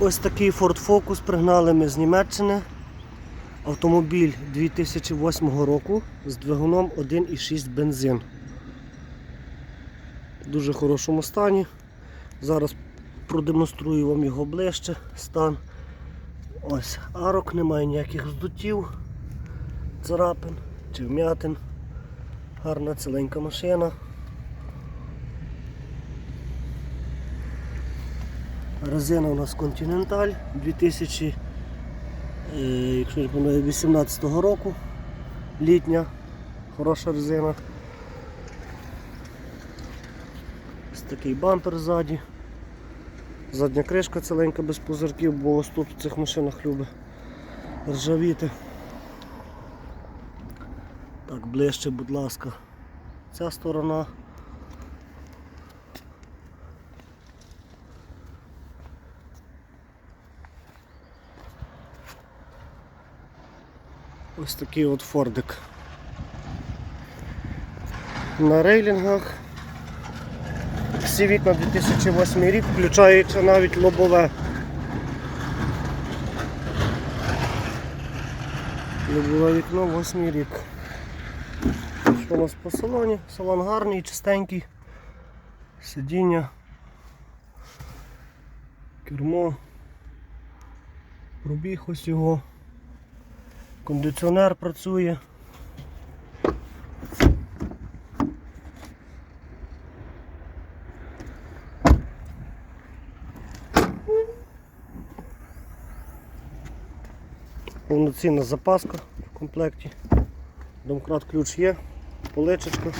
Ось такий Ford Focus пригнали ми з Німеччини. Автомобіль 2008 року з двигуном 1,6 бензин. В дуже хорошому стані. Зараз продемонструю вам його ближче стан. Ось арок, немає ніяких здуттів, царапин чи вмятин. Гарна ціленька машина. Резина у нас Continental 2000, е, якщо не помиляю, 18 року. Літня, хороша резина. Ось такий бампер ззаді. Задня кришка ціленька без пузирків, бо тут в цих машинах любить ржавіти. Так, ближче, будь ласка, ця сторона. Ось такий от фордик. На рейлінгах. Всі вікна 2008 рік, включаючи навіть лобове. Лобове вікно 8 рік. Що у нас по салоні? Салон гарний, чистенький. Сидіння. Кермо. Пробіг ось його. Кондиціонер працює. Повноцінна запаска в комплекті. Домкрат ключ є, поличечка.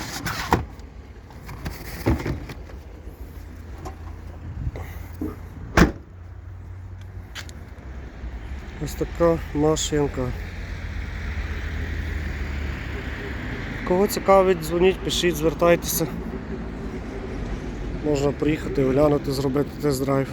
Ось така машинка. Кого цікавить, дзвоніть, пишіть, звертайтеся. Можна приїхати, оглянути, зробити тест-драйв.